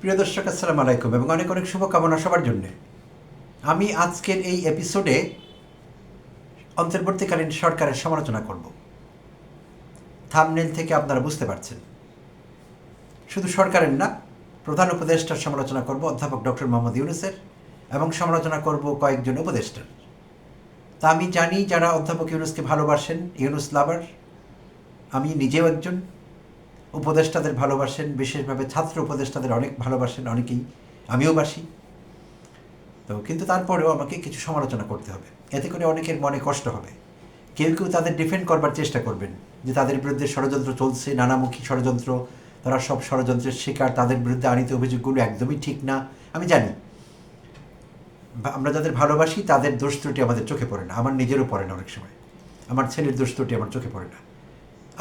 প্রিয় দর্শক, আসসালামু আলাইকুম এবং অনেক অনেক শুভকামনা সবার জন্য। আমি আজকের এই এপিসোডে অন্তর্বর্তীকালীন সরকারের সমালোচনা করব। থামনেল থেকে আপনারা বুঝতে পারছেন। শুধু সরকারের না, প্রধান উপদেষ্টার সমালোচনা করব অধ্যাপক ডক্টর মোহাম্মদ ইউনুসের এবং সমালোচনা করব কয়েকজন উপদেষ্টার। তা আমি জানি যারা অধ্যাপক ইউনুসকে ভালোবাসেন, ইউনুস লাভার, আমি নিজেও একজন। উপদেষ্টাদের ভালোবাসেন, বিশেষভাবে ছাত্র উপদেষ্টাদের অনেক ভালোবাসেন অনেকেই। আমিও বাসি। তো কিন্তু তারপরেও আমাকে কিছু সমালোচনা করতে হবে। এতে করে অনেকের মনে কষ্ট হবে। কেউ কেউ তাদের ডিফেন্ড করবার চেষ্টা করবেন যে তাদের বিরুদ্ধে ষড়যন্ত্র চলছে, নানামুখী ষড়যন্ত্র। তারা সব ষড়যন্ত্রের শিকার, তাদের বিরুদ্ধে আনিত অভিযোগগুলো একদমই ঠিক না। আমি জানি। আমরা যাদের ভালোবাসি, তাদের দোষ ত্রুটি আমাদের চোখে পড়ে না। আমার নিজেরও পড়ে না অনেক সময়। আমার ছেলের দোষ ত্রুটি আমার চোখে পড়ে না।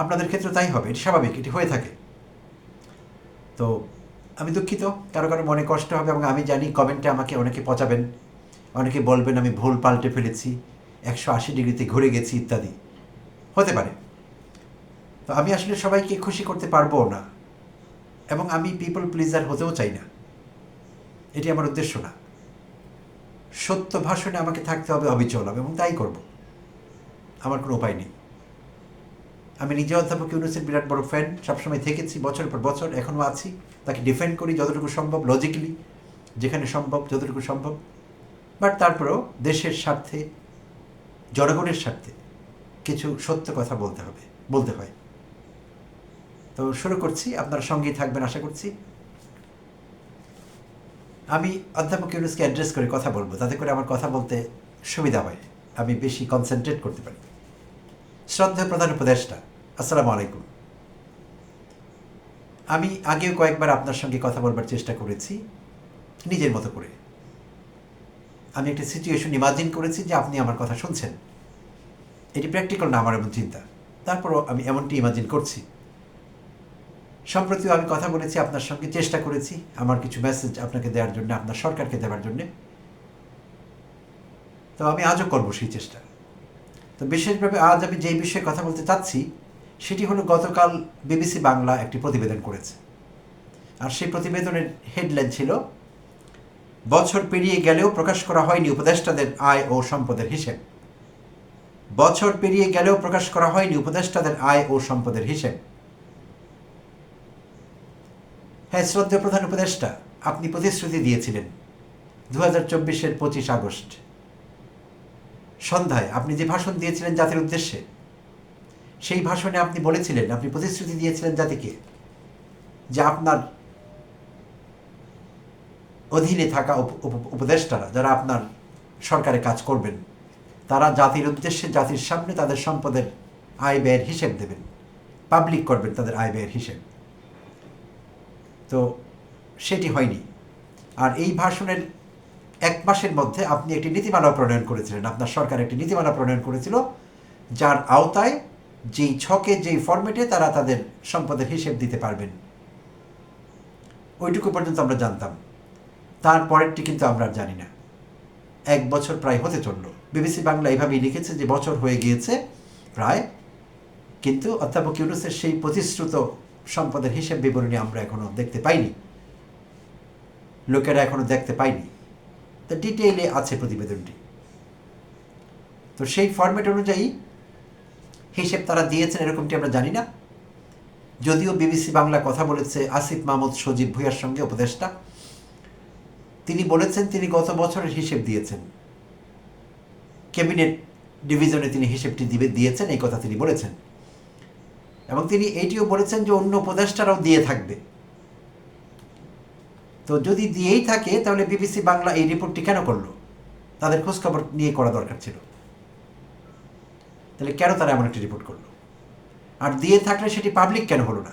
আপনাদের ক্ষেত্রে তাই হবে, এটি স্বাভাবিক, এটি হয়ে থাকে। তো আমি দুঃখিত, কারও কারও মনে কষ্ট হবে এবং আমি জানি কমেন্টে আমাকে অনেকে পচাবেন, অনেকে বলবেন আমি ভুল পাল্টে ফেলেছি, একশো আশি ডিগ্রিতে ঘুরে গেছি ইত্যাদি। হতে পারে। তো আমি আসলে সবাইকে খুশি করতে পারব না, এবং আমি পিপল প্লিজার হতেও চাই না। এটি আমার উদ্দেশ্য না। সত্য ভাষণে আমাকে থাকতে হবে অবিচল এবং তাই করব। আমার কোনো উপায় নেই। আমি নিজে অধ্যাপক ইউনুসের বিরাট বড় ফ্যান সবসময় থেকেছি বছর পর বছর এখনও আছি। তাকে ডিফেন্ড করি যতটুকু সম্ভব লজিক্যালি যেখানে সম্ভব, যতটুকু সম্ভব। বাট তারপরেও দেশের স্বার্থে, জনগণের স্বার্থে কিছু সত্য কথা বলতে হবে, বলতে হয়। তো শুরু করছি, আপনার সঙ্গেই থাকবেন, আশা করছি। আমি অধ্যাপক ইউনুসকে অ্যাড্রেস করে কথা বলব, তাতে করে আমার কথা বলতে সুবিধা হয়। আমি বেশি কনসেন্ট্রেট করতে পারি। শ্রদ্ধা প্রধান উপদেষ্টা আসসালামু আলাইকুম। আমি আগেও কয়েকবার আপনার সঙ্গে কথা বলবার চেষ্টা করেছি, নিজের মতো করে। আমি একটা সিচুয়েশন ইমাজিন করেছি যে আপনি আমার কথা শুনছেন। এটি প্র্যাকটিক্যাল না, আমার এমন চিন্তা। তারপরও আমি এমনটি ইমাজিন করছি। সম্প্রতিও আমি কথা বলেছি, আপনার সঙ্গে চেষ্টা করেছি, আমার কিছু মেসেজ আপনাকে দেওয়ার জন্য, আপনার সরকারকে দেওয়ার জন্যে। তো আমি আজও করব সেই চেষ্টা। তো বিশেষভাবে আজ আমি যেই বিষয়ে কথা বলতে চাচ্ছি সেটি হলো গতকাল বিবিসি বাংলা একটি প্রতিবেদন করেছে। আর সেই প্রতিবেদনের হেডলাইন ছিল, বছর পেরিয়ে গেলেও প্রকাশ করা হয়নি উপদেষ্টাদের আয় ও সম্পদের হিসেব। বছর পেরিয়ে গেলেও প্রকাশ করা হয়নি উপদেষ্টাদের আয় ও সম্পদের হিসেব। হ্যাঁ শ্রদ্ধেয় প্রধান উপদেষ্টা, আপনি প্রতিশ্রুতি দিয়েছিলেন দু হাজার চব্বিশের পঁচিশ আগস্ট। সন্ধ্যায় আপনি যে ভাষণ দিয়েছিলেন জাতির উদ্দেশ্যে সেই ভাষণে আপনি বলেছিলেন, আপনি প্রতিশ্রুতি দিয়েছিলেন জাতিকে যে আপনার অধীনে থাকা উপ- উপ- উপদেষ্টারা যারা আপনার সরকারে কাজ করবেন, তারা জাতির উদ্দেশ্যে, জাতির সামনে তাদের সম্পদের আয় ব্যয়ের হিসেব দেবেন পাবলিক করবেন তাদের আয় ব্যয়ের হিসেব। তো সেটি হয়নি। আর এই ভাষণের এক মাসের মধ্যে আপনি একটি নীতিমালা প্রণয়ন করেছিলেন, আপনার সরকার একটি নীতিমালা প্রণয়ন করেছিল, যার আওতায় যেই ছকে, যেই ফরম্যাটে তারা তাদের সম্পদের হিসেব দিতে পারবেন। ওইটুকু পর্যন্ত আমরা জানতাম। তারপরেরটি কিন্তু আমরা জানি না। এক বছর প্রায় হতে চলল। বিবিসি বাংলা এইভাবেই লিখেছে যে বছর হয়ে গিয়েছে প্রায়। কিন্তু অধ্যাপক ইউনুসের সেই প্রতিশ্রুত সম্পদের হিসেব বিবরণী আমরা এখনও দেখতে পাইনি। লোকেরা এখনও দেখতে পাইনি। তো ডিটেইলে আছে প্রতিবেদনটি। তো সেই ফরম্যাট অনুযায়ী হিসেব তারা দিয়েছেন, এরকমটি আমরা জানি না। যদিও বিবিসি বাংলা কথা বলেছে, আসিফ মাহমুদ সজীব ভুইয়ার সঙ্গে উপদেষ্টা। তিনি বলেছেন, তিনি গত বছরের হিসেব দিয়েছেন। ক্যাবিনেট ডিভিশনে তিনি হিসেবটি দিবে, দিয়েছেন, এই কথা তিনি বলেছেন। এবং তিনি এইটিও বলেছেন যে অন্য উপদেষ্টারাও দিয়ে থাকবে। তো যদি দিয়েই থাকে, তাহলে বিবিসি বাংলা এই রিপোর্টটি কেন করল? তাদের খোঁজখবর নিয়ে করা দরকার ছিল। তাহলে কেন তারা এমন একটি রিপোর্ট করল? আর দিয়ে থাকলে সেটি পাবলিক কেন হলো না?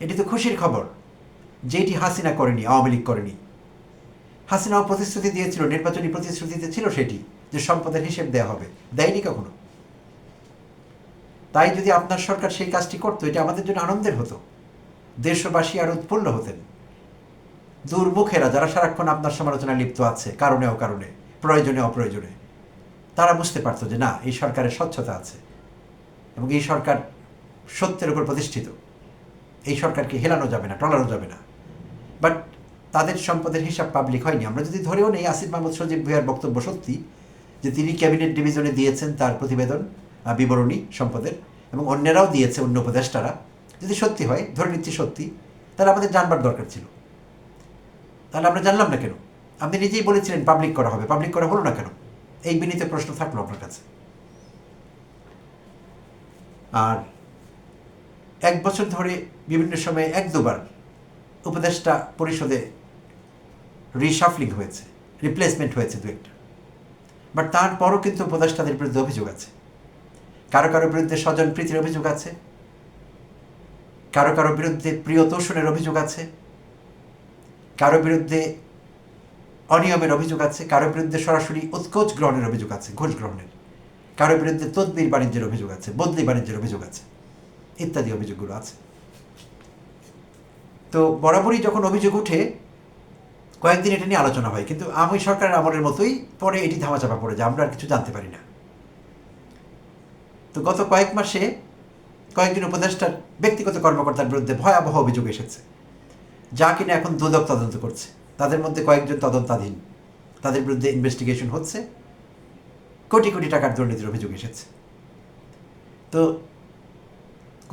এটি তো খুশির খবর। যেটি হাসিনা করেনি, আওয়ামী লীগ করেনি। হাসিনাও প্রতিশ্রুতি দিয়েছিল, নির্বাচনী প্রতিশ্রুতিতে ছিল সেটি, যে সম্পদের হিসেব দেওয়া হবে। দেয়নি কখনো? তাই যদি আপনার সরকার সেই কাজটি করতো, এটা আমাদের জন্য আনন্দের হতো। দেশবাসী আর উৎফুল্ল হতেন। দুর্মুখেরা, যারা সারাক্ষণ আপনার সমালোচনায় লিপ্ত আছে, কারণে অকারণে, প্রয়োজনে অপ্রয়োজনে তারা বুঝতে পারতো যে না, এই সরকারের স্বচ্ছতা আছে এবং এই সরকার সত্যের উপর প্রতিষ্ঠিত। এই সরকারকে হেলানো যাবে না, টলানো যাবে না। বাট তাদের সম্পদের হিসাব পাবলিক হয়নি। আমরা যদি ধরেও নেই, আসিফ মাহমুদ সজীব ভুইয়ার বক্তব্য সত্যি যে তিনি ক্যাবিনেট ডিভিশনে দিয়েছেন তার প্রতিবেদন বিবরণী, সম্পদের এবং অন্যরাও দিয়েছে অন্য উপদেষ্টারা। যদি সত্যি হয়, ধরে নিচ্ছি সত্যি, তাহলে আমাদের জানবার দরকার ছিল। তাহলে আমরা জানলাম না কেন? আপনি নিজেই বলেছিলেন পাবলিক করা হবে। পাবলিক করা হলো না কেন? এই বিনীত প্রশ্ন থাকল আপনার কাছে। আর এক বছর ধরে বিভিন্ন সময়ে এক দুবার উপদেষ্টা পরিষদে রিশাফলিং হয়েছে রিপ্লেসমেন্ট হয়েছে দু একটা। বাট তারপরও কিন্তু উপদেষ্টাদের বিরুদ্ধে অভিযোগ আছে। কারও কারও বিরুদ্ধে স্বজন প্রীতির অভিযোগ আছে। কারও কারও বিরুদ্ধে প্রিয় তোষণের অভিযোগ আছে। কারও বিরুদ্ধে অনিয়মের অভিযোগ আছে, কারও বিরুদ্ধে সরাসরি উৎকোচ গ্রহণের অভিযোগ আছে, ঘুষ গ্রহণের। কারও বিরুদ্ধে তদবির বাণিজ্যের অভিযোগ আছে, বদলি বাণিজ্যের অভিযোগ আছে, ইত্যাদি অভিযোগগুলো আছে। তো বরাবরই যখন অভিযোগ উঠে কয়েকদিন এটা নিয়ে আলোচনা হয়, কিন্তু আমি সরকারের আমলের মতোই পরে এটি ধামাচাপা পড়ে যায়, আমরা আর কিছু জানতে পারি না। তো গত কয়েক মাসে কয়েকদিন উপদেষ্টার ব্যক্তিগত কর্মকর্তার বিরুদ্ধে ভয়াবহ অভিযোগ এসেছে, যা কিনা এখন দুদক তদন্ত করছে। তাদের মধ্যে কয়েকজন তদন্তাধীন। তাদের বিরুদ্ধে ইনভেস্টিগেশন হচ্ছে। কোটি কোটি টাকার দুর্নীতির অভিযোগ এসেছে। তো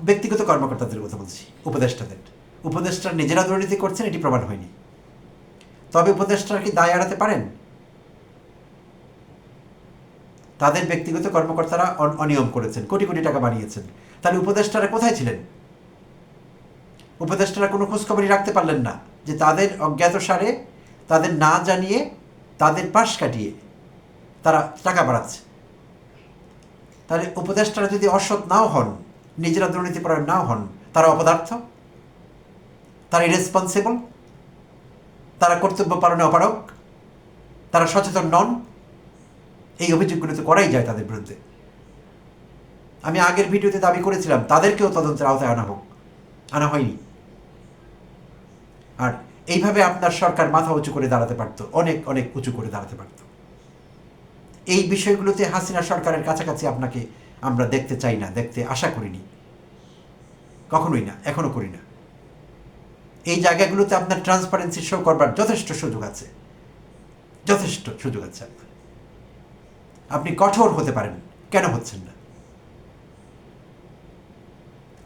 ব্যক্তিগত কর্মকর্তাদের কথা বলছি, উপদেষ্টাদের। উপদেষ্টারা নিজেরা দুর্নীতি করছেন, এটি প্রমাণ হয়নি। তবে উপদেষ্টারা কি দায় এড়াতে পারেন? তাদের ব্যক্তিগত কর্মকর্তারা অন- অনিয়ম করেছেন, কোটি কোটি টাকা বানিয়েছেন। তাহলে উপদেষ্টারা কোথায় ছিলেন? উপদেষ্টারা কোনো খোঁজখবরই রাখতে পারলেন না। যে তাদের অজ্ঞাত সারে তাদের না জানিয়ে তাদের পাশ কাটিয়ে তারা টাকা বাড়াচ্ছে। তাহলে উপদেষ্টারা যদি অসৎ নাও হন, নিজেরা দুর্নীতিপরায়ণ নাও হন, তারা অপদার্থ? তারা ইরেসপন্সিবল তারা কর্তব্য পালনে অপারক তারা সচেতন নন? এই অভিযোগগুলো তো করাই যায় তাদের বিরুদ্ধে। আমি আগের ভিডিওতে দাবি করেছিলাম, তাদেরকেও তদন্তের আওতায় আনা হোক। আনা হয়নি। আর এইভাবে আপনার সরকার মাথা উঁচু করে দাঁড়াতে পারত, অনেক অনেক উঁচু করে দাঁড়াতে পারত। এই বিষয়গুলোতে হাসিনা সরকারের কাছাকাছি আপনাকে আমরা দেখতে চাই না, দেখতে আশা করিনি। কখনোই না, এখনও করি না। এই জায়গাগুলোতে আপনার ট্রান্সপারেন্সি শো করবার যথেষ্ট সুযোগ আছে। যথেষ্ট সুযোগ আছে আপনার। আপনি কঠোর হতে পারেন, কেন হচ্ছেন না?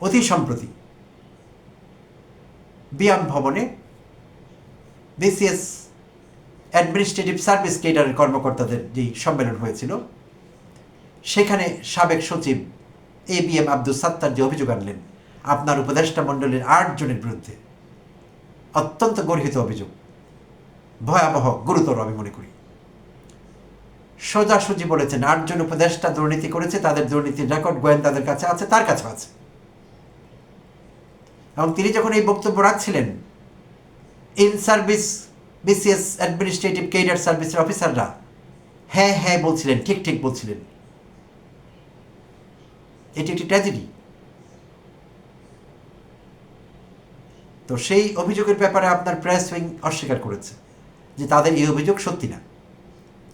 অতি সম্প্রতি বিয়াম ভবনে বিসিএস অ্যাডমিনিস্ট্রেটিভ সার্ভিস কেডারের কর্মকর্তাদের যে সম্মেলন হয়েছিল, সেখানে সাবেক সচিব A B M Abdul Sattar যে অভিযোগ আনলেন, আপনার উপদেষ্টা মণ্ডলীর আট জনের বিরুদ্ধে, অত্যন্ত গর্হিত অভিযোগ, ভয়াবহ, গুরুতর আমি মনে করি। সোজাসুজি বলেছেন আটজন উপদেষ্টা দুর্নীতি করেছে, তাদের দুর্নীতির রেকর্ড গোয়েন্দাদের কাছে আছে, তার কাছে আছে। এবং তিনি যখন এই বক্তব্য রাখছিলেন in service BCS administrative cadre সার্ভিসের অফিসাররা হ্যাঁ হ্যাঁ বলছিলেন, ঠিক ঠিক বলছিলেন। এটি একটি ট্র্যাজেডি তো সেই অভিযোগের ব্যাপারে আপনার প্রেস উইং অস্বীকার করেছে যে তাদের এই অভিযোগ সত্যি না।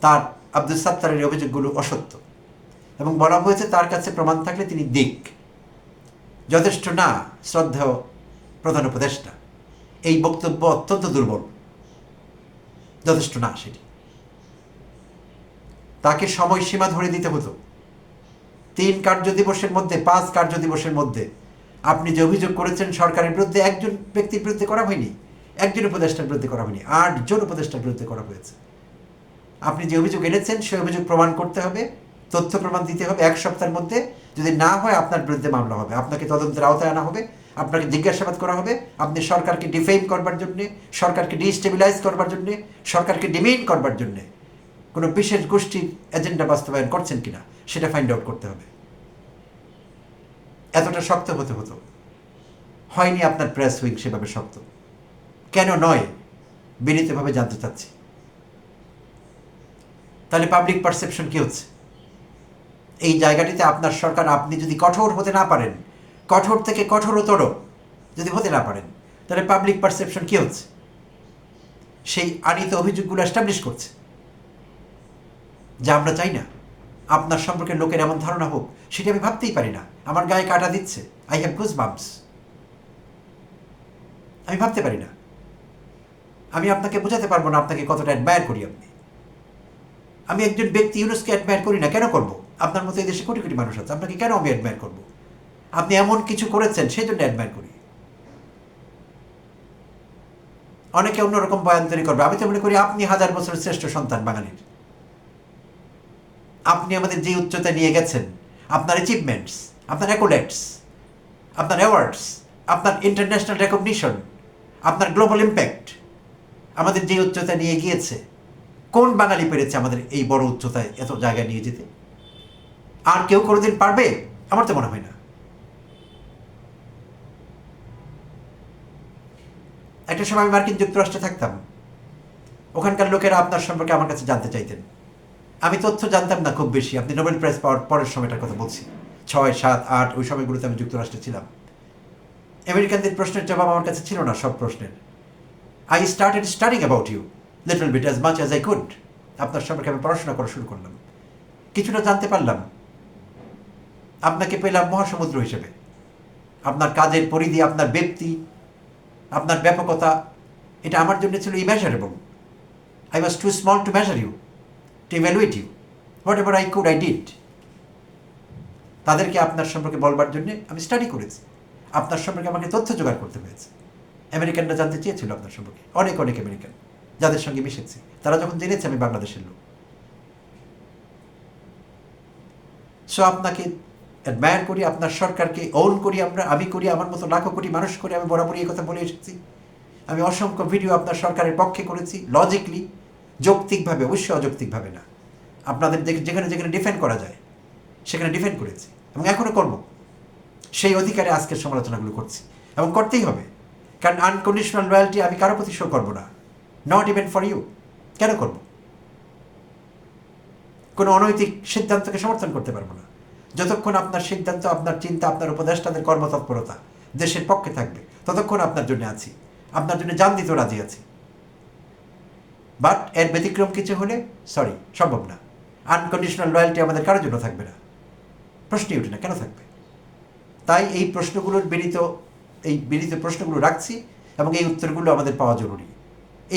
তার আব্দুল সাত্তারের এই অভিযোগগুলো অসত্য। এবং বলা হয়েছে তার কাছে প্রমাণ থাকলে তিনি দিক। যথেষ্ট না, শ্রদ্ধেয় প্রধান উপদেষ্টা। এই বক্তব্য অত্যন্ত দুর্বল। যথেষ্ট না সেটি। তাকে সময়সীমা ধরে দিতে হতো। তিন কার্য দিবসের মধ্যে, পাঁচ কার্য দিবসের মধ্যে আপনি যে অভিযোগ করেছেন সরকারের বিরুদ্ধে, একজন ব্যক্তির বিরুদ্ধে করা হয়নি। একজন উপদেষ্টার বিরুদ্ধে করা হয়নি। আটজন উপদেষ্টার বিরুদ্ধে করা হয়েছে। আপনি যে অভিযোগ এনেছেন, সেই অভিযোগ প্রমাণ করতে হবে, তথ্য প্রমাণ দিতে হবে। এক সপ্তাহের মধ্যে যদি না হয়, আপনার বিরুদ্ধে মামলা হবে। আপনাকে তদন্তের আওতায় আনা হবে। আপনাকে জিজ্ঞাসাবাদ করা হবে, আপনি সরকারকে ডিফেম করবার জন্যে, সরকারকে ডিস্টেবিলাইজ করবার জন্যে, সরকারকে ডিমেইন করবার জন্যে কোনো বিশেষ গোষ্ঠীর এজেন্ডা বাস্তবায়ন করছেন কিনা, সেটা ফাইন্ড আউট করতে হবে। এতটা শক্ত হতে হতো। হয়নি আপনার প্রেস উইং সেভাবে শক্ত। কেন নয়? বিনীতভাবে জানতে চাচ্ছি। তাহলে পাবলিক পারসেপশন কি হচ্ছে? এই জায়গাটিতে আপনার সরকার, আপনি যদি কঠোর হতে না পারেন কঠোর থেকে কঠোরতর, যদি হতে না পারেন, তাহলে পাবলিক পারসেপশন কী হচ্ছে? সেই আনিত অভিযোগগুলো এস্টাবলিশ করছে। যা আমরা চাই না। আপনার সম্পর্কে লোকের এমন ধারণা হোক, সেটা আমি ভাবতেই পারি না। আমার গায়ে কাটা দিচ্ছে। আই হ্যাভ গুজ বাম্পস আমি ভাবতে পারি না। আমি আপনাকে বোঝাতে পারব না আপনাকে কতটা অ্যাডমায়ার করি আপনি। আমি একজন ব্যক্তি ইউনুসকে অ্যাডমায়ার করি না, কেন করব? আপনার মতো এই দেশে কোটি কোটি মানুষ আছে। আপনাকে কেন আমি অ্যাডমায়ার করব? আপনি এমন কিছু করেছেন, সেই জন্য অ্যাডমায়ার করি। অনেকে অন্যরকম বয়ান তৈরি করবে। আমি তো মনে করি আপনি হাজার বছরের শ্রেষ্ঠ সন্তান বাঙালির। আপনি আমাদের যে উচ্চতা নিয়ে গেছেন, আপনার অ্যাচিভমেন্টস আপনার অ্যাকোলেটস আপনার অ্যাওয়ার্ডস আপনার ইন্টারন্যাশনাল রেকগনিশন আপনার গ্লোবাল ইম্প্যাক্ট আমাদের যে উচ্চতা নিয়ে গিয়েছে, কোন বাঙালি পেরেছে আমাদের এই বড় উচ্চতায় এত জায়গায় নিয়ে যেতে? আর কেউ কোনোদিন পারবে? আমার তো মনে হয় না। একটা সময় আমি মার্কিন যুক্তরাষ্ট্রে থাকতাম। ওখানকার লোকেরা আপনার সম্পর্কে আমার কাছে জানতে চাইতেন। আমি তথ্য জানতাম না খুব বেশি। আপনি নোবেল প্রাইজ পাওয়ার পরের সময়টার কথা বলছি। ছয়, সাত, আট, ওই সময়গুলোতে আমি যুক্তরাষ্ট্রে ছিলাম। আমেরিকানদের প্রশ্নের জবাব আমার কাছে ছিল না সব প্রশ্নের। I started studying about you little bit as much as I could আপনার সম্পর্কে আমি পড়াশোনা করা শুরু করলাম। কিছুটা জানতে পারলাম। আপনাকে পেলাম মহাসমুদ্র হিসেবে। আপনার কাজের পরিধি, আপনার ব্যক্তি আপনার ব্যাপকতা, এটা আমার জন্য ছিল immeasurable I was too small to measure you to evaluate you whatever I could I did তাদেরকে আপনার সম্পর্কে বলবার জন্য আমি স্টাডি করেছি। আপনার সম্পর্কে আমাকে তথ্য জোগাড় করতে হয়েছে। আমেরিকানরা জানতে চেয়েছিল আপনার সম্পর্কে। অনেক অনেক আমেরিকান যাদের সঙ্গে মিশেছি। তারা যখন জেনেছে আমি বাংলাদেশের লোক। সো আপনাকে অ্যাডমায়ার করি, আপনার সরকারকে ওন করি আমরা, আমি করি, আমার মতো লাখো কোটি মানুষ করে আমি বরাবরই এই কথা বলে এসেছি। আমি অসংখ্য ভিডিও আপনার সরকারের পক্ষে করেছি লজিকলি যৌক্তিকভাবে, অবশ্যই অযৌক্তিকভাবে না। আপনাদের যেখানে যেখানে ডিফেন্ড করা যায়, সেখানে ডিফেন্ড করেছি এবং এখনও করব। সেই অধিকারে আজকের সমালোচনাগুলো করছি এবং করতেই হবে। কারণ আনকন্ডিশনাল লয়্যালটি আমি কারও প্রতি শো করব না। নট ইভেন ফর ইউ কেন করব? কোনো অনৈতিক সিদ্ধান্তকে সমর্থন করতে পারব না। যতক্ষণ আপনার সিদ্ধান্ত, আপনার চিন্তা, আপনার উপদেষ্টাদের কর্মতৎপরতা দেশের পক্ষে থাকবে, ততক্ষণ আপনার জন্য আছি। আপনার জন্য জান দিতেও রাজি আছি। বাট এর ব্যতিক্রম কিছু হলে সরি সম্ভব না। আনকন্ডিশনাল লয়্যালটি আমাদের কারোর জন্য থাকবে না। প্রশ্নই ওঠে না, কেন থাকবে? তাই এই প্রশ্নগুলোর বিনীত, এই বিনীত প্রশ্নগুলো রাখছি এবং এই উত্তরগুলো আমাদের পাওয়া জরুরি।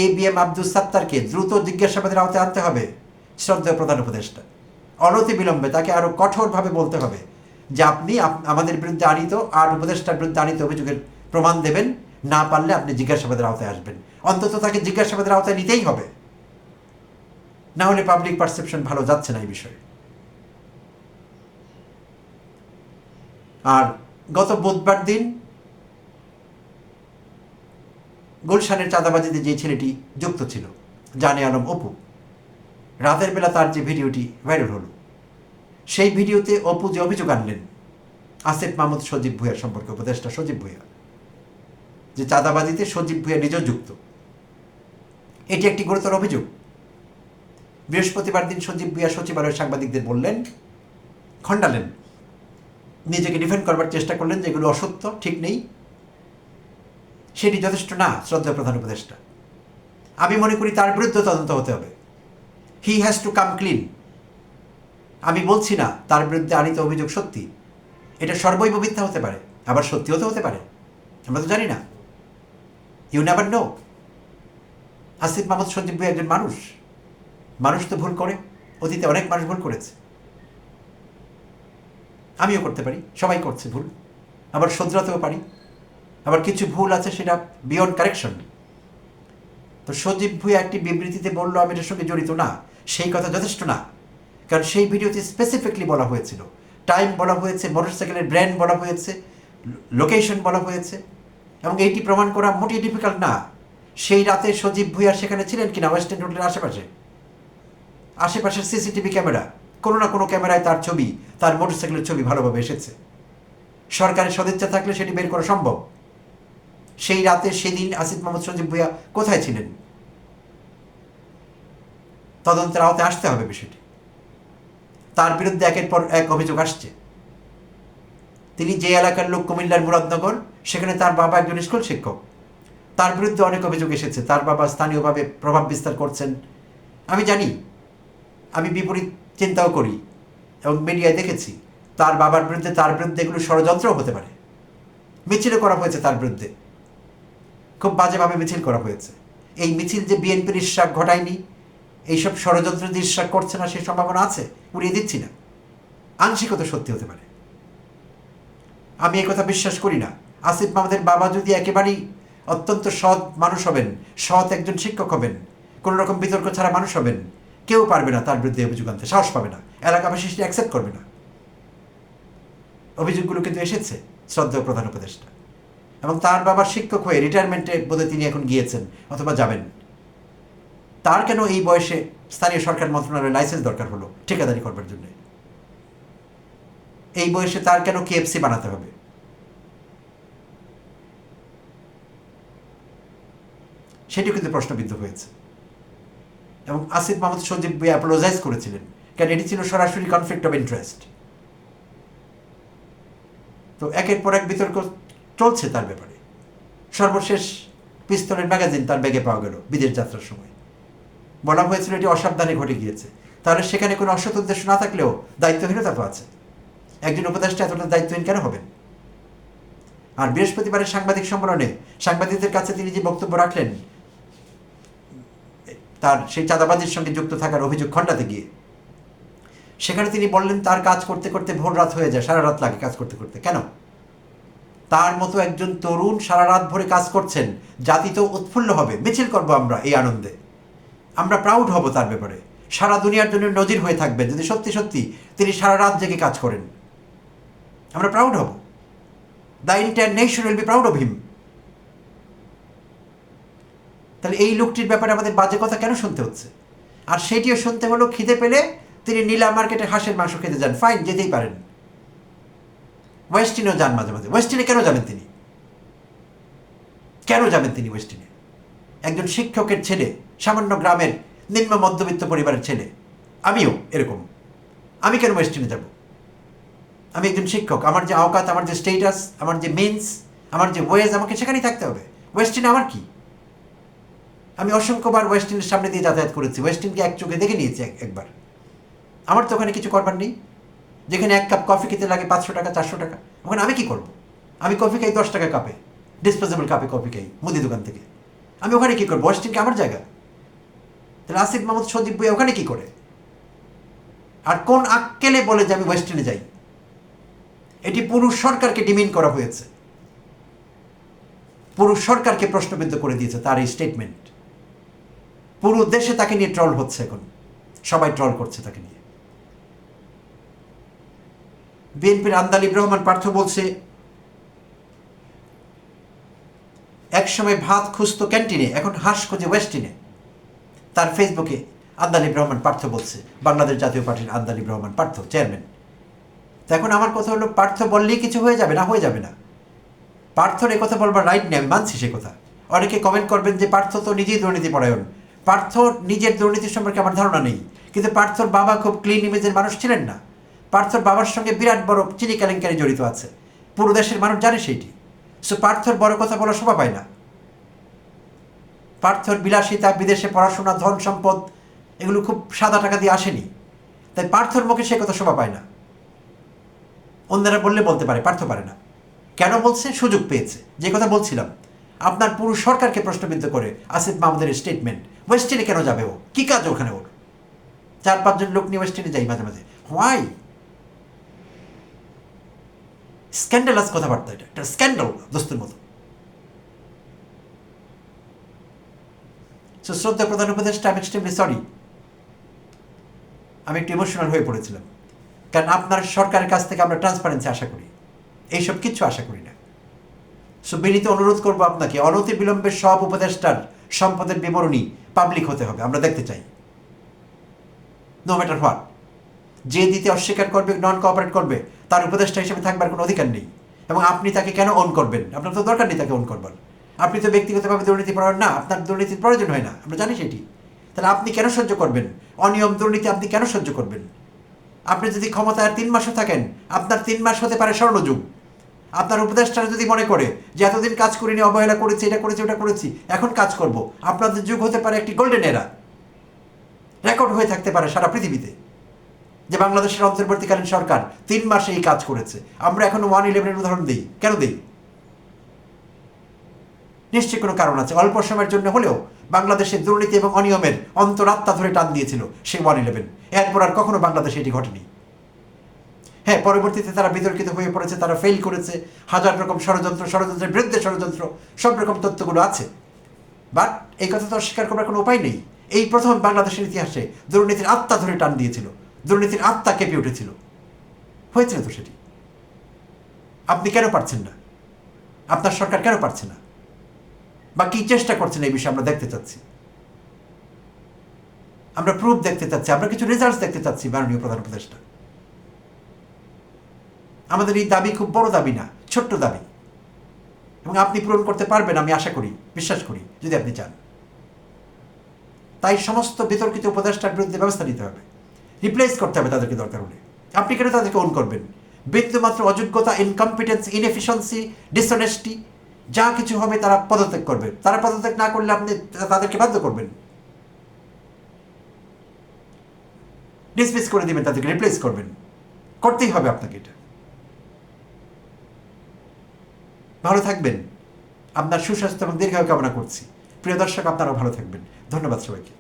এ বি এম আব্দুল সাত্তারকে দ্রুত জিজ্ঞাসাবাদের আওতায় আনতে হবে। শ্রদ্ধেয় প্রধান উপদেষ্টা। অনতি বিলম্বে, তাকে আরও কঠোরভাবে বলতে হবে যে আপনি আমাদের বিরুদ্ধে আনিত আর উপদেষ্টার বিরুদ্ধে আনিত অভিযোগের প্রমাণ দেবেন, না পারলে আপনি জিজ্ঞাসাবাদের আওতায় আসবেন। অন্তত তাকে জিজ্ঞাসাবাদের আওতায় নিতেই হবে। না হলে পাবলিক পারসেপশন ভালো যাচ্ছে না এই বিষয়ে। আর গত বুধবার দিন গুলশানের চাঁদাবাজিতে যে ছেলেটি যুক্ত ছিল, জানে আলম অপু রাতের বেলা তার যে ভিডিওটি ভাইরাল হলো, সেই ভিডিওতে অপু যে অভিযোগ আনলেন, আসিফ মাহমুদ সজীব ভুঁইয়ার সম্পর্কে উপদেষ্টা সজীব ভুঁইয়া, যে চাঁদাবাজিতে সজীব ভুঁইয়া নিজেও যুক্ত। এটি একটি গুরুতর অভিযোগ। বৃহস্পতিবার দিন সজীব ভুঁইয়া সচিবালয়ের সাংবাদিকদের বললেন, খণ্ডালেন। নিজেকে ডিফেন্ড করবার চেষ্টা করলেন যে এগুলো অসত্য, ঠিক নেই। সেটি যথেষ্ট না শ্রদ্ধা প্রধান উপদেষ্টা। আমি মনে করি তার বিরুদ্ধে তদন্ত হতে হবে। He has to come clean আমি বলছি না, তার বিরুদ্ধে আনিত অভিযোগ সত্যি। এটা সর্বৈব মিথ্যা হতে পারে, আবার সত্যি হতে হতে পারে। আমরা তো জানি না। You never know Asif Mahmud Sanjib ভাই একজন মানুষ। মানুষ তো ভুল করে, অতীতে অনেক মানুষ ভুল করেছে। আমিও করতে পারি, সবাই করছে ভুল। আবার শোধরাতেও পারি। আবার কিছু ভুল আছে, সেটা বিয়ন্ড কারেকশন তো সজীব ভুঁইয়া একটি বিবৃতিতে বলল, আমি এটার সঙ্গে জড়িত না। সেই কথা যথেষ্ট না। কারণ সেই ভিডিওতে স্পেসিফিকলি বলা হয়েছিল। টাইম বলা হয়েছে মোটরসাইকেলের ব্র্যান্ড বলা হয়েছে লোকেশন বলা হয়েছে। এবং এইটি প্রমাণ করা মোটেই ডিফিকাল্ট না। সেই রাতে সজীব ভুঁইয়া সেখানে ছিলেন কিনা ওয়েস্ট এন্ড রোডের আশেপাশে। আশেপাশের সিসিটিভি ক্যামেরা কোনো না কোনো ক্যামেরায় তার ছবি, তার মোটরসাইকেলের ছবি ভালোভাবে এসেছে। সরকারের সদিচ্ছা থাকলে সেটি বের করা সম্ভব। সেই রাতে সেদিন আসিফ মোহাম্মদ সঞ্জীব ভুইয়া কোথায় ছিলেন? তদন্তের আওতায় আসতে হবে বিষয়টি। তার বিরুদ্ধে একের পর এক অভিযোগ আসছে। তিনি যে এলাকার লোক কুমিল্লার মুরাদনগর, সেখানে তার বাবা একজন স্কুল শিক্ষক। তার বিরুদ্ধে অনেক অভিযোগ এসেছে। তার বাবা স্থানীয়ভাবে প্রভাব বিস্তার করছেন। আমি জানি, আমি বিপরীত চিন্তাও করি এবং মিডিয়ায় দেখেছি, তার বাবার বিরুদ্ধে, তার বিরুদ্ধে এগুলো ষড়যন্ত্রও হতে পারে। মিছিলে করা হয়েছে তার বিরুদ্ধে। খুব বাজেভাবে মিছিল করা হয়েছে। এই মিছিল যে বিএনপির ইস্রাক ঘটায়নি এইসব ষড়যন্ত্র ইস্রাক করছে না, সেই সম্ভাবনা আছে? উড়িয়ে দিচ্ছি না। আংশিকতা সত্যি হতে পারে। আমি কথা বিশ্বাস করি না। আসিফ মাহমুদের বাবা যদি একেবারেই অত্যন্ত সৎ মানুষ হবেন, সৎ একজন শিক্ষক হবেন কোনো রকম বিতর্ক ছাড়া মানুষ হবেন, কেউ পারবে না তার বিরুদ্ধে অভিযোগ আনতে, সাহস পাবে না। এলাকাবাসী সেটা অ্যাকসেপ্ট করবে না। অভিযোগগুলো কিন্তু এসেছে, শ্রদ্ধেয় প্রধান উপদেষ্টা। এবং তার বাবার শিক্ষক হয়ে রিটায়ারমেন্টে বোধহয় তিনি এখন গিয়েছেন অথবা যাবেন। তার কেন এই বয়সে স্থানীয় সরকার মন্ত্রণালয়ের লাইসেন্স দরকার হলো? ঠিকাদারি করবার জন্য। এই বয়সে তার কেন কেএফসি বানাতে হবে? সেটি কিন্তু প্রশ্নবিদ্ধ হয়েছে। এবং আসিফ মাহমুদ সজীব অ্যাপোলোজাইজ করেছিলেন, কারণ এটি ছিল সরাসরি কনফ্লিক্ট অফ ইন্টারেস্ট তো একের পর এক বিতর্ক চলছে তার ব্যাপারে। সর্বশেষ পিস্তলের ম্যাগাজিন তার ব্যাগে পাওয়া গেল, বিদেশ যাত্রার সময়। বলা হয়েছিল এটি অসাবধানে ঘটে গিয়েছে। তাহলে সেখানে কোনো অসৎ উদ্দেশ্য না থাকলেও দায়িত্বহীনতা তো আছে। একজন উপদেষ্টা এতটা দায়িত্বহীন কেন হবেন? আর বৃহস্পতিবারের সাংবাদিক সম্মেলনে সাংবাদিকদের কাছে তিনি যে বক্তব্য রাখলেন, তার সেই চাঁদাবাজির সঙ্গে যুক্ত থাকার অভিযোগ খণ্ডাতে গিয়ে, সেখানে তিনি বললেন, তার কাজ করতে করতে ভোর রাত হয়ে যায়, সারা রাত লাগে কাজ করতে করতে। কেন? তার মতো একজন তরুণ সারা রাত ভরে কাজ করছেন, জাতি তো উৎফুল্ল হবে, মিছিল করব আমরা এই আনন্দে। আমরা প্রাউড হব তার ব্যাপারে। সারা দুনিয়ার জন্য নজির হয়ে থাকবেন। যদি সত্যি সত্যি তিনি সারা রাত জেগে কাজ করেন। আমরা প্রাউড হব। The entire nation will be proud of him তাহলে এই লোকটির ব্যাপারে আমাদের বাজে কথা কেন শুনতে হচ্ছে? আর সেটিও শুনতে হলো, খিদে পেলে তিনি নীলা মার্কেটে হাঁসের মাংস খেতে যান। ফাইন যেতেই পারেন। ওয়েস্টিনেও যান মাঝে মাঝে। ওয়েস্টিনে কেন যাবেন তিনি? কেন যাবেন তিনি ওয়েস্টিনে একজন শিক্ষকের ছেলে, সামান্য গ্রামের নিম্ন মধ্যবিত্ত পরিবারের ছেলে। আমিও এরকম। আমি কেন ওয়েস্টিনে যাব? আমি একজন শিক্ষক। আমার যে আওকাত, আমার যে স্টেটাস আমার যে মিন্স আমার যে ওয়েজ আমাকে সেখানেই থাকতে হবে। ওয়েস্টিনে আমার কি? আমি অসংখ্যবার ওয়েস্টিনের সামনে দিয়ে যাতায়াত করেছি। ওয়েস্টিনকে এক চোখে দেখে নিয়েছি একবার। আমার তো ওখানে কিছু করবার নেই। যেখানে এক কাপ কফি খেতে লাগে পাঁচশো টাকা, চারশো টাকা। ওখানে আমি কি করব? আমি কফি খাই, দশ টাকা কাপে ডিসপোজেবল কাপে কফি খাই, মুদি দোকান থেকে। আমি ওখানে কি করব? ওয়েস্টিন কি আমার জায়গা? তাহলে আসিফ মাহমুদ সজীব বই ওখানে কি করে? আর কোন আক্কেলে বলে যে আমি ওয়েস্টার্নে যাই? এটি পুরুষ সরকারকে ডিমিন করা হয়েছে। পুরুষ সরকারকে প্রশ্নবিদ্ধ করে দিয়েছে তার এই স্টেটমেন্ট পুরো দেশে তাকে নিয়ে ট্রল হচ্ছে এখন। সবাই ট্রল করছে তাকে নিয়ে। বিএনপির আন্দালিব রহমান পার্থ বলছে একসময় ভাত খুঁজতো ক্যান্টিনে, এখন হাঁস খোঁজে ওয়েস্টিনে তার ফেসবুকে আন্দালিব রহমান পার্থ বলছে, বাংলাদেশ জাতীয় পার্টির আন্দালিব রহমান পার্থ চেয়ারম্যান তো এখন আমার কথা হলো, পার্থ বললেই কিছু হয়ে যাবে না, হয়ে যাবে না। পার্থর এ কথা বলবার রাইট নেই, আমি মানছি সে কথা। অনেকে কমেন্ট করবেন যে পার্থ তো নিজেই দুর্নীতি পরায়ণ। পার্থ নিজের দুর্নীতি সম্পর্কে আমার ধারণা নেই। কিন্তু পার্থর বাবা খুব ক্লিন ইমেজের মানুষ ছিলেন না। পার্থর বাবার সঙ্গে বিরাট বড় চিনি কেলেঙ্কারি জড়িত আছে। পুরো দেশের মানুষ জানে সেইটি। সো পার্থর বড় কথা বলা শোভা পায় না। পার্থর বিলাসিতা, বিদেশে পড়াশোনা, ধন সম্পদ, এগুলো খুব সাদা টাকা দিয়ে আসেনি। তাই পার্থর মুখে সে কথা শোভা পায় না। অন্যরা বললে বলতে পারে, পার্থ পারে না। কেন বলছে? সুযোগ পেয়েছে। যে কথা বলছিলাম, আপনার পুরো সরকারকে প্রশ্নবিদ্ধ করে আসিফ মাহমুদের স্টেটমেন্ট ওয়েস্টিনে কেন যাবে ও? কী কাজ ওখানে ওর? চার পাঁচজন লোক নিয়ে ওয়েস্টিনে যাই মাঝে মাঝে। হোয়াই স্ক্যান্ডালাস কথাবার্তা এটা একটা স্ক্যান্ডাল, দোস্তের মতো। শ্রদ্ধা প্রধান উপদেষ্টা, আমি এক্সট্রিমলি সরি আমি একটু ইমোশনাল হয়ে পড়েছিলাম। কারণ আপনার সরকারের কাছ থেকে আমরা ট্রান্সপারেন্সি আশা করি। এইসব কিছু আশা করি না। সো বিনীত অনুরোধ করব আপনাকে, অনতি বিলম্বে সব উপদেষ্টার সম্পদের বিবরণী পাবলিক হতে হবে, আমরা দেখতে চাই। নো ম্যাটার হোয়াট যে দিতে অস্বীকার করবে নন কোঅপারেট করবে, তার উপদেষ্টা হিসেবে থাকবার কোনো অধিকার নেই। এবং আপনি তাকে কেন অন করবেন? আপনার তো দরকার নেই তাকে অন করবার। আপনি তো ব্যক্তিগতভাবে দুর্নীতি পড়ান না, আপনার দুর্নীতির প্রয়োজন হয় না। আমরা জানি সেটি। তাহলে আপনি কেন সহ্য করবেন? অনিয়ম দুর্নীতি আপনি কেন সহ্য করবেন? আপনি যদি ক্ষমতায় তিন মাসও থাকেন, আপনার তিন মাস হতে পারে স্বর্ণযুগ। আপনার উপদেষ্টারা যদি মনে করে যে এতদিন কাজ করিনি, অবহেলা করেছি, এটা করেছি, ওটা করেছি, এখন কাজ করব। আপনাদের যুগ হতে পারে একটি গোল্ডেন এরা রেকর্ড হয়ে থাকতে পারে সারা পৃথিবীতে। যে বাংলাদেশের অন্তর্বর্তীকালীন সরকার তিন মাসে এই কাজ করেছে। আমরা এখন ওয়ান ইলেভেনের উদাহরণ দিই। কেন দিই? নিশ্চয়ই কোনো কারণ আছে। অল্প সময়ের জন্য হলেও বাংলাদেশের দুর্নীতি এবং অনিয়মের অন্তরাত্মা ধরে টান দিয়েছিল সেই ওয়ান ইলেভেন এরপর আর কখনো বাংলাদেশে এটি ঘটেনি। হ্যাঁ পরবর্তীতে তারা বিতর্কিত হয়ে পড়েছে, তারা ফেল করেছে। হাজার রকম ষড়যন্ত্র, ষড়যন্ত্রের বিরুদ্ধে ষড়যন্ত্র, সব রকম তথ্যগুলো আছে। বাট এই কথা তো অস্বীকার করার কোনো উপায় নেই। এই প্রথম বাংলাদেশের ইতিহাসে দুর্নীতির আত্মা ধরে টান দিয়েছিল। দুর্নীতির আত্মা কেঁপে উঠেছিল। হয়েছিল তো সেটি। আপনি কেন পারছেন না? আপনার সরকার কেন পারছে না? বা কি চেষ্টা করছেন এই বিষয়ে আমরা দেখতে চাচ্ছি? আমরা প্রুফ দেখতে চাচ্ছি, আমরা কিছু রেজাল্টস দেখতে চাচ্ছি মাননীয় প্রধান উপদেষ্টা। আমাদের এই দাবি খুব বড় দাবি না, ছোট্ট দাবি। এবং আপনি পূরণ করতে পারবেন আমি আশা করি, বিশ্বাস করি, যদি আপনি চান। তাই সমস্ত বিতর্কিত উপদেষ্টার বিরুদ্ধে ব্যবস্থা নিতে হবে। রিপ্লেস করতে হবে তাদেরকে দরকার হলে। আপনি কেন তাদেরকে অন করবেন? বিন্দুমাত্র অযোগ্যতা ইনকম্পিটেন্স ইনএফিসিয়েন্সি ডিসঅনেস্টি যা কিছু হবে তারা পদত্যাগ করবে। তারা পদত্যাগ না করলে আপনি তাদেরকে বাধ্য করবেন। ডিসমিস করে দিবেন, তাদেরকে রিপ্লেস করবেন। করতেই হবে আপনাকে এটা। ভালো থাকবেন। আপনার সুস্বাস্থ্য এবং দীর্ঘায়ু কামনা করছি। প্রিয় দর্শক, আপনারাও ভালো থাকবেন। ধন্যবাদ সবাইকে।